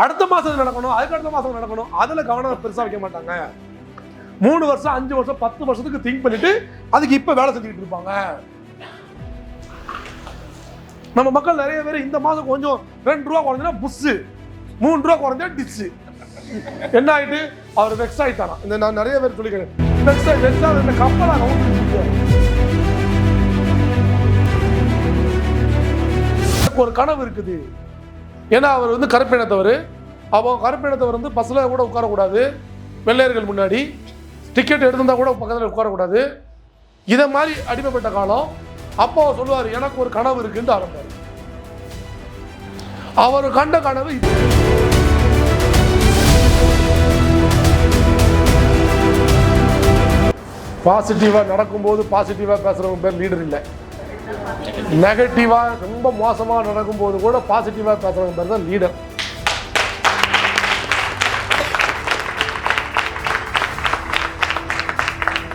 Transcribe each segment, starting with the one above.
அடுத்த மாதம் நடக்கணும் அதுக்கு அடுத்த மாதம் நடக்கணும். அதில் கவனம் பெருசாக வைக்க மாட்டாங்க. மூணு வருஷம் அஞ்சு வருஷம் பத்து வருஷத்துக்கு திங்க் பண்ணிட்டு அதுக்கு இப்போ வேலை செஞ்சுக்கிட்டு இருப்பாங்க. நம்ம மக்கள் நிறைய பேர் இந்த மாதம் கொஞ்சம் ரெண்டு ரூபா குறைஞ்சா புஷ்ஷு மூணு ரூபா குறைஞ்சா டிஷ்ஷு என்ன ஆயிட்டு? அவர் வெக்ஸ் ஆயிட்டாராம் இந்த நான் நிறைய பேர் சொல்லிக்கிறேன். வெக்ஸ் வெக்ஸ் ஆகுது இந்த கப்பலா எனக்கு ஒரு கனவு இருக்குது. ஏன்னா அவர் வந்து கருப்பினத்தவர். அப்போ கருப்பினத்தவர் வந்து பஸ்ஸில் கூட உட்காரக்கூடாது. வெள்ளையர்கள் முன்னாடி. டிக்கெட் எடுத்திருந்தா கூட பக்கத்தில் உட்காரக்கூடாது. இதை மாதிரி அடிமைப்பட்ட காலம். அப்போ அவர் சொல்லுவார் எனக்கு ஒரு கனவு இருக்குன்னு ஆரம்பிப்பார் அவர் கண்ட கனவு இது. நடக்கும்போது பாசிட்டிவாக பேசுகிறவங்க பேர் லீடர் இல்லை. நெகட்டிவாக ரொம்ப மோசமாக நடக்கும்போது கூட பாசிட்டிவாக பேசுகிறவங்க பேர் தான் லீடர்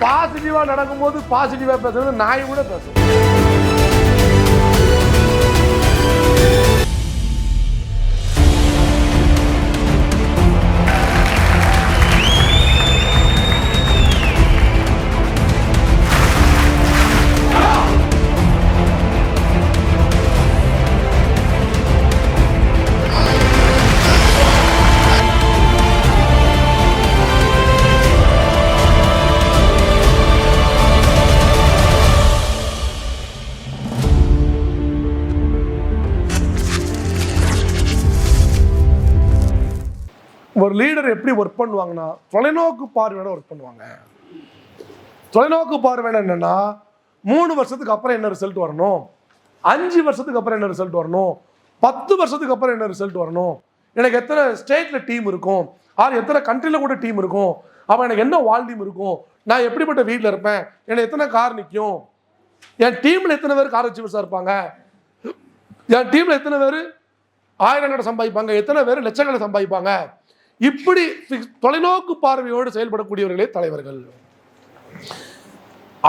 பாசிட்டிவாக நடக்கும்போது பாசிட்டிவாக பேசுறது நாய் கூட பேசும். லீடர் எப்படி ஒர்க் பண்ணுவாங்கன்னா தொலைநோக்கு பார்வையோட ஒர்க் பண்ணுவாங்க. தொலைநோக்கு பார்வை என்னன்னா மூணு வருஷத்துக்கு அப்புறம் என்ன ரிசல்ட் வரணும்? அஞ்சு வருஷத்துக்கு அப்புறம் என்ன ரிசல்ட் வரணும்? பத்து வருஷத்துக்கு அப்புறம் என்ன ரிசல்ட் வரணும்? எனக்கு எத்தனை ஸ்டேட்ல டீம் இருக்கும்? ஆறு எத்தனை கண்ட்ரில கூட டீம் இருக்கும்? அப்போ எனக்கு என்ன வால்யூம் இருக்கும்? நான் எப்படிப்பட்ட வீட்டில் இருப்பேன்? எனக்கு எத்தனை கார் நிற்கும் என் டீம்ல எத்தனை பேர் கார் அச்சீவர்ஸாக இருப்பாங்க? என் டீம்ல எத்தனை பேர் ஆயிரம் கடை சம்பாதிப்பாங்க? எத்தனை பேர் லட்சங்களை சம்பாதிப்பாங்க? இப்படி தொலைநோக்கு பார்வையோடு செயல்படக்கூடியவர்களே தலைவர்கள்.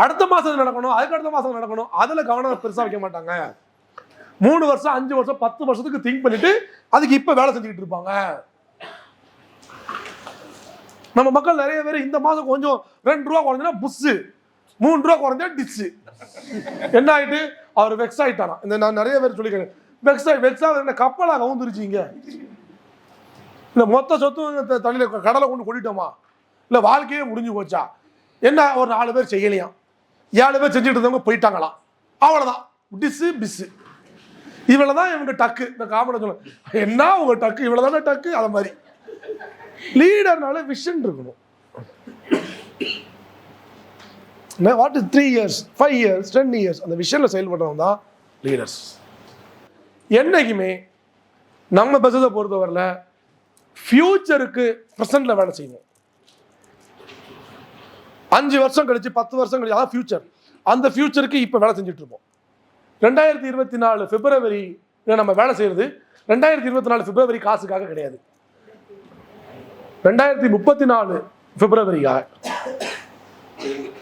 அடுத்த மாசம் நடக்கணும் அதுக்கு அடுத்த மாசம் நடக்கணும் அதுல கவனம் பெருசா வைக்க மாட்டாங்க. மூணு வருஷம் அஞ்சு வருஷம் பத்து வருஷத்துக்கு திங்க் பண்ணிட்டு அதுக்கு இப்ப வேலை செஞ்சுக்கிட்டு இருப்பாங்க. நம்ம மக்கள் நிறைய பேர் இந்த மாதம் கொஞ்சம் ரெண்டு ரூபா குறைஞ்சா புஷ்ஷு மூணு ரூபா குறைஞ்சா டிஷ்ஷு என்ன ஆயிட்டு? அவர் வெக்ஸ் ஆயிட்டாராம். இந்த நான் நிறைய பேர் சொல்லிக்கிறேன் வெக்ஸ் ஆகி வெக்ஸ் ஆகுது கப்பலாக கவுந்துருச்சிங்க இல்லை மொத்த சொத்து தண்ணியில் கடலை கொண்டு கொட்டிட்டோமா? இல்லை வாழ்க்கையே முடிஞ்சு போச்சா? என்ன ஒரு நாலு பேர் செய்யலையாம் ஏழு பேர் செஞ்சுட்டு இருந்தவங்க போயிட்டாங்களாம் அவ்வளோதான் டிஸ்ஸு பிஸ்ஸு இவ்வளோ தான் இவங்க டக்கு இந்த காமெடி சொல்ல என்ன உங்கள் டக்கு இவ்வளோ தானே டக்கு அது மாதிரி. லீடர்னால விஷன் இருக்கணும். What is three years five years ten years அந்த விஷனில் செயல்படுறவங்க தான் லீடர்ஸ் என்னைக்குமே நம்ம பஸ்ஸை பொறுத்தவரையில் ஃபியூச்சருக்கு ப்ரெசண்டில் வேலை செய்யணும். அஞ்சு வருஷம் கழிச்சு பத்து வருஷம் கழிச்சு அதான் ஃபியூச்சர் அந்த ஃபியூச்சருக்கு இப்போ வேலை செஞ்சுட்டு இருப்போம் ரெண்டாயிரத்தி இருபத்தி நாலு பிப்ரவரி நம்ம வேலை செய்யறது ரெண்டாயிரத்தி இருபத்தி நாலு பிப்ரவரி காசுக்காக கிடையாது. ரெண்டாயிரத்தி முப்பத்தி நாலு பிப்ரவரிக்காக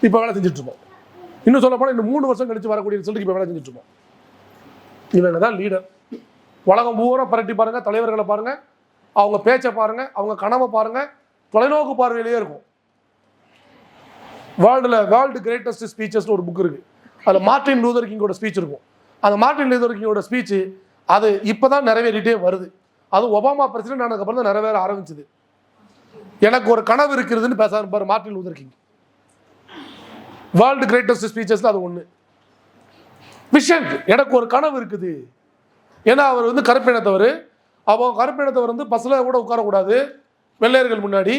இப்போ வேலை செஞ்சுட்டு இருப்போம் இன்னும் சொல்ல போனால் இன்னும் மூணு வருஷம் கழிச்சு வரக்கூடிய ரிசல்ட்டுக்கு இப்போ வேலை செஞ்சுட்டு இருப்போம் இவங்க தான் லீடர் உலகம் பூரா பரட்டி பாருங்க தலைவர்களை பாருங்க அவங்க பேச்சை பாருங்கள் அவங்க கனவை பாருங்கள் தொலைநோக்கு பார்வையிலேயே இருக்கும். வேர்ல்டில் வேர்ல்டு கிரேட்டஸ்ட் ஸ்பீச்சஸ்னு ஒரு புக் இருக்குது அதில் மார்ட்டின் லூதர் கிங்கோட ஸ்பீச் இருக்கும். அந்த மார்ட்டின் லூதர் கிங்கோட ஸ்பீச் அது இப்போ தான் நிறைவேறிட்டே வருது. அது ஒபாமா பிரசிடென்ட் ஆனதுக்கப்புறம் தான் நிறைவேற ஆரம்பிச்சது. எனக்கு ஒரு கனவு இருக்கிறதுன்னு பேச ஆரம்பிப்பார் Martin Luther King. World greatest speeches அது ஒன்று விஷன் எனக்கு ஒரு கனவு இருக்குது. ஏன்னா அவர் வந்து கருப்பினத்தவர். அப்போ கருப்பினத்தவர் வந்து பஸ்ஸில் கூட உட்காரக்கூடாது. வெள்ளையர்கள் முன்னாடி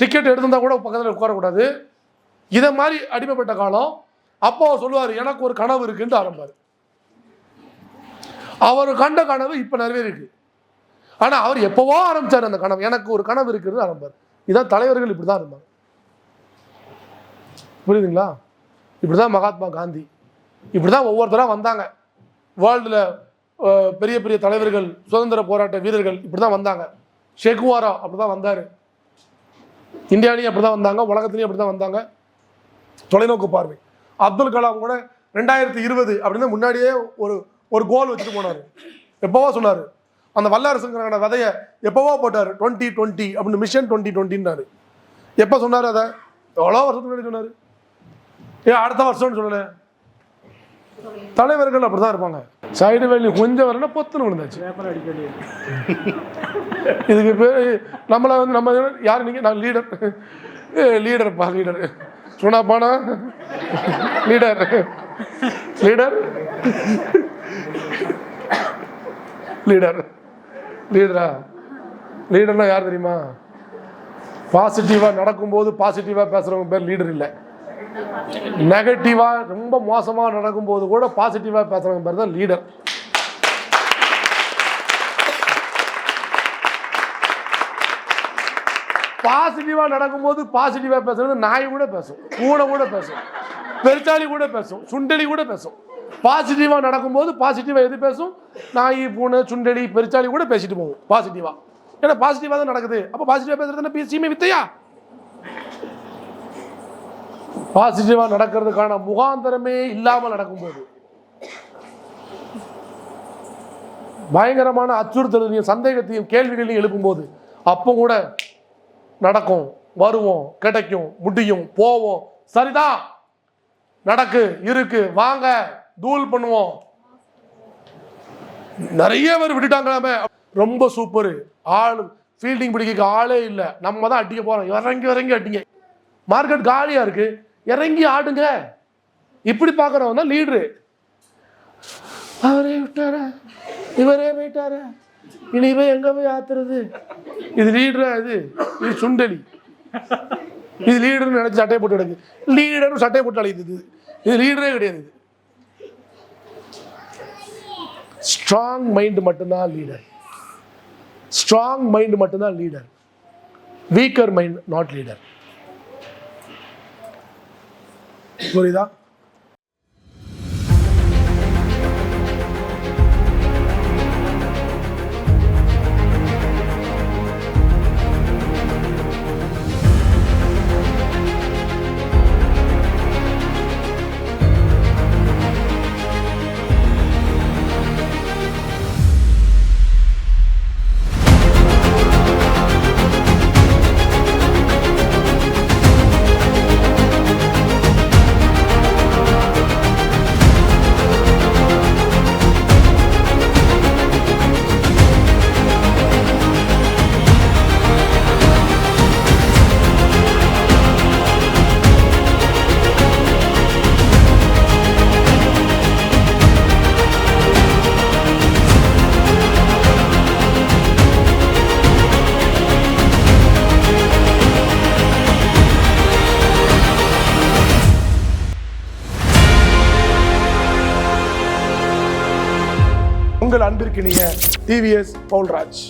டிக்கெட் எடுத்திருந்தா கூட பக்கத்தில் உட்காரக்கூடாது. இதை மாதிரி அடிமைப்பட்ட காலம். அப்போ சொல்லுவார் எனக்கு ஒரு கனவு இருக்குன்ட்டு ஆரம்பார். அவர் கண்ட கனவு இப்போ நிறைவேறிருக்கு ஆனால் அவர் எப்போவோ ஆரம்பித்தார் அந்த கனவு. எனக்கு ஒரு கனவு இருக்குன்னு ஆரம்பார். இதான் தலைவர்கள் இப்படி தான் இருந்தாங்க. புரியுதுங்களா? இப்படி தான் மகாத்மா காந்தி. இப்படி தான் ஒவ்வொருத்தராக வந்தாங்க. வேர்ல்டில் பெரிய பெரிய தலைவர்கள் சுதந்திர போராட்ட வீரர்கள் இப்படி தான் வந்தாங்க. ஷேக்குவாரா அப்படி தான் வந்தார். இந்தியாலையும் அப்படி தான் வந்தாங்க உலகத்துலையும் அப்படி தான் வந்தாங்க. தொலைநோக்கு பார்வை. அப்துல் கலாம் கூட ரெண்டாயிரத்தி இருபது அப்படின்னு முன்னாடியே ஒரு ஒரு கோல் வச்சுட்டு போனார். எப்போவா சொன்னார் அந்த வல்லரசுங்கிறான விதையை எப்போவோ போட்டார். டுவெண்ட்டி டுவெண்ட்டி அப்படின்னு மிஷன் டுவெண்ட்டி டுவெண்ட்டின்னாரு. எப்போ சொன்னார் அதை? எவ்வளோ வருஷத்துக்கு முன்னாடி சொன்னார்? ஏன் அடுத்த வருஷம்னு சொல்லலை? தலைவர்கள் அப்படிதான் இருப்பாங்க. சைடு வேலி கொஞ்சம் வரணும் பொத்துன்னு விழுந்தாச்சு. இதுக்கு பேர் நம்மளை வந்து நம்ம யார் நீங்கள் நான் லீடர் லீடர்ப்பா லீடர் சொன்னா பானா? லீடர் லீடர் லீடர் லீடரா லீடர்னா யார் தெரியுமா? பாசிட்டிவாக நடக்கும்போது பாசிட்டிவாக பேசுகிறவங்க பேர் லீடர் இல்லை. நெகட்டிவாக ரொம்ப மோசமாக நடக்கும்போது கூட பாசிட்டிவாக பேசுகிறாங்க பேர் தான் லீடர் பாசிட்டிவாக நடக்கும்போது பாசிட்டிவாக பேசுறது நாய் கூட பேசும் கூடை கூட பேசும் பெருச்சாளி கூட பேசும் சுண்டலி கூட பேசும். பாசிட்டிவாக நடக்கும்போது பாசிட்டிவாக எது பேசும்? நாய் பூனை சுண்டலி பெருச்சாளி கூட பேசிட்டு போகும் பாசிட்டிவாக ஏன்னா பாசிட்டிவாக தான் நடக்குது. அப்போ பாசிட்டிவாக பேசுறது என்ன? பேசியுமே வித்தையா? பாசிட்டிவா நடக்கிறதுக்கான முகாந்தரமே இல்லாமல் நடக்கும்போது. பயங்கரமான அச்சுறுத்தலையும் சந்தேகத்தையும் கேள்விகளையும் எழுப்பும்போது அப்போ கூட நடக்கும் வருவோம் கிடைக்கும் முடியும் போவோம். சரிதான் நடக்கு இருக்கு வாங்க தூள் பண்ணுவோம். நிறைய பேர் விட்டுட்டாங்களாமே. ரொம்ப சூப்பர் ஆள் ஃபீல்டிங் பிடிக்க ஆளே இல்லை. நம்ம தான் அடிக்க போறோம். இறங்கி இறங்கி அடிங்க. மார்க்கெட் காலியா இருக்கு. இறங்கி ஆடுங்க. இப்படி பார்க்குறவன் தான் லீடரு அவரே விட்டார? இவரே போயிட்டார? இனி இவன் எங்க போய் ஆத்துறது? இது லீடரா இது? இது சுண்டலி. இது லீடர்னு நினைச்சு சட்டையை போட்டு கிடக்கு. லீடர்னு சட்டையை போட்டு அழைக்குது இது. இது லீடரே கிடையாது இது. ஸ்ட்ராங் மைண்ட் மட்டும்தான் லீடர் ஸ்ட்ராங் மைண்ட் மட்டும்தான் leader weaker mind not leader Florida. உங்கள் அன்பிற்கினிய டிவிஎஸ் பவுல்ராஜ்.